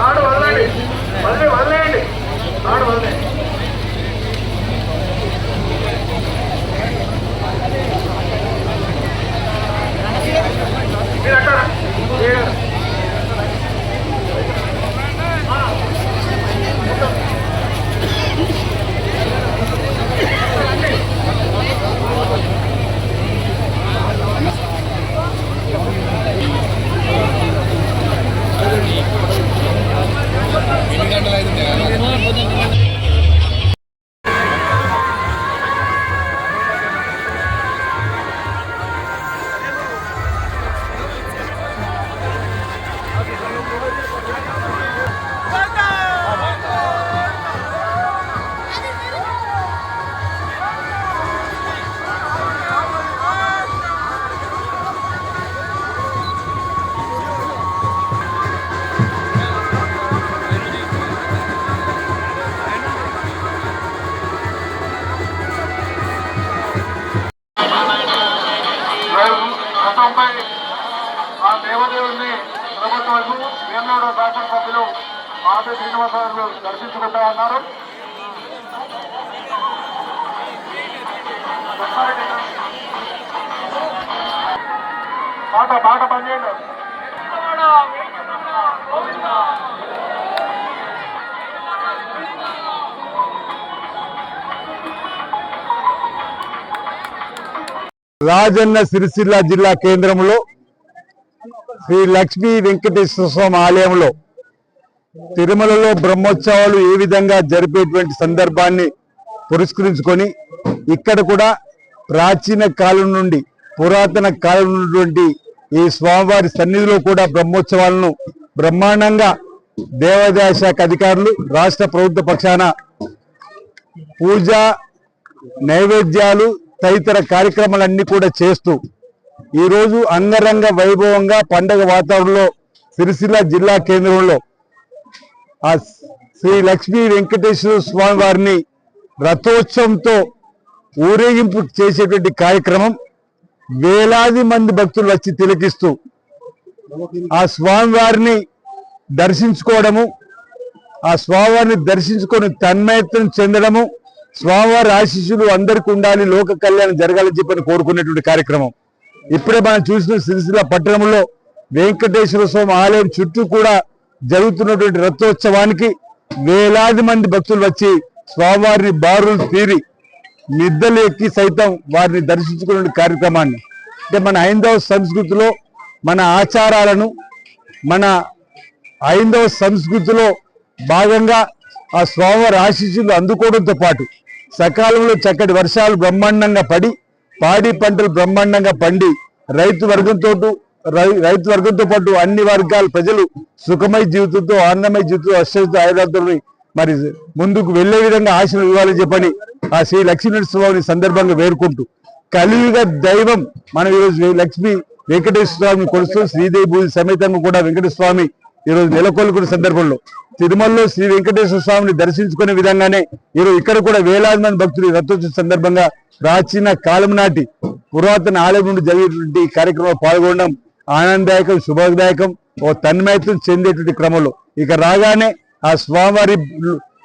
பாடுவாங்க. ലാഗിലായിരുന്നു ఆ దేవదేవుని ప్రభుత్వం వేమనాడు శాసనసభ్యులు మాధవ శ్రీనివాసరావు దర్శించుకుంటా ఉన్నారు. పాట పాట పనిచేయండి రాజన్న సిరిసిల్ల జిల్లా కేంద్రంలో శ్రీ లక్ష్మీ వెంకటేశ్వర స్వామి ఆలయంలో తిరుమలలో బ్రహ్మోత్సవాలు ఏ విధంగా జరిపేటువంటి సందర్భాన్ని పురస్కరించుకొని ఇక్కడ కూడా ప్రాచీన కాలం నుండి పురాతన కాలం నుండి ఈ స్వామివారి సన్నిధిలో కూడా బ్రహ్మోత్సవాలను బ్రహ్మాండంగా దేవాదాయ శాఖ అధికారులు రాష్ట్ర ప్రభుత్వ పక్షాన పూజ నైవేద్యాలు తదితర కార్యక్రమాలన్నీ కూడా చేస్తూ ఈరోజు అంగరంగ వైభవంగా పండగ వాతావరణంలో సిరిసిల్ల జిల్లా కేంద్రంలో ఆ శ్రీ లక్ష్మీ వెంకటేశ్వర స్వామి వారిని రథోత్సవంతో ఊరేగింపు చేసేటువంటి కార్యక్రమం వేలాది మంది భక్తులు వచ్చి తిలకిస్తూ ఆ స్వామివారిని దర్శించుకోవడము ఆ స్వామివారిని దర్శించుకొని తన్మయత్వం చెందడము స్వామివారి ఆశీస్సులు అందరికీ ఉండాలి లోక కళ్యాణం జరగాలని చెప్పని కోరుకునేటువంటి కార్యక్రమం. ఇప్పుడే మనం చూసిన సిరిసిల్ల పట్టణంలో వెంకటేశ్వర స్వామి ఆలయం చుట్టూ కూడా జరుగుతున్నటువంటి రథోత్సవానికి వేలాది మంది భక్తులు వచ్చి స్వామివారిని బారులు తీరి నిద్దలు ఎక్కి సైతం వారిని దర్శించుకునే కార్యక్రమాన్ని. అంటే మన హైందవ సంస్కృతిలో మన ఆచారాలను మన హైందవ సంస్కృతిలో భాగంగా ఆ స్వామివారి ఆశీస్సులు అందుకోవడంతో పాటు సకాలంలో చక్కటి వర్షాలు బ్రహ్మాండంగా పడి పాడి పంటలు బ్రహ్మాండంగా పండి రైతు వర్గంతో రై- రైతు వర్గంతో పాటు అన్ని వర్గాల ప్రజలు సుఖమయ జీవితంతో ఆనందమయ జీవితంతో అశ్వత ఆయుధాలతో మరి ముందుకు వెళ్ళే విధంగా ఆశలు ఇవ్వాలని చెప్పని ఆ శ్రీ లక్ష్మీ స్వామిని సందర్భంగా వేరుకుంటూ కలియుగ దైవం మనం ఈరోజు లక్ష్మీ వెంకటేశ్వర స్వామిని కొలుస్తూ శ్రీదేవి భూమి సమేతంగా కూడా వెంకటేశ్వర స్వామి ఈరోజు నెలకొల్పుకున్న సందర్భంలో తిరుమలలో శ్రీ వెంకటేశ్వర స్వామిని దర్శించుకునే విధంగానే ఈరోజు ఇక్కడ కూడా వేలాది మంది భక్తులు ఈ రథోత్సవ సందర్భంగా ప్రాచీన కాలం నాటి పురాతన ఆలయం నుండి జరిగేటువంటి కార్యక్రమంలో పాల్గొనడం ఆనందదాయకం శుభదాయకం ఓ తన్మయత్వం చెందేటువంటి క్రమంలో. ఇక రాగానే ఆ స్వామివారి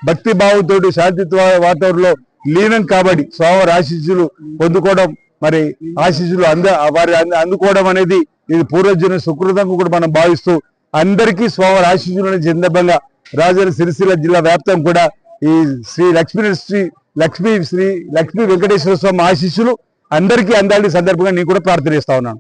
భక్తి భావంతో శాంతి వాతావరణంలో లీనం కాబట్టి స్వామివారి ఆశీస్సులు పొందుకోవడం మరి ఆశీస్సులు అంద వారి అంద- అందుకోవడం అనేది ఇది పూర్వజన సుకృతంగా కూడా మనం భావిస్తూ అందరికీ స్వామివారి ఆశీస్సులను సందర్భంగా రాజన్న సిరిసిల్ల జిల్లా వ్యాప్తం కూడా ఈ శ్రీ లక్ష్మీ శ్రీ లక్ష్మీ శ్రీ లక్ష్మీ వెంకటేశ్వర స్వామి ఆశీస్సులు అందరికీ అందాలని సందర్భంగా నేను కూడా ప్రార్థన చేస్తా ఉన్నాను.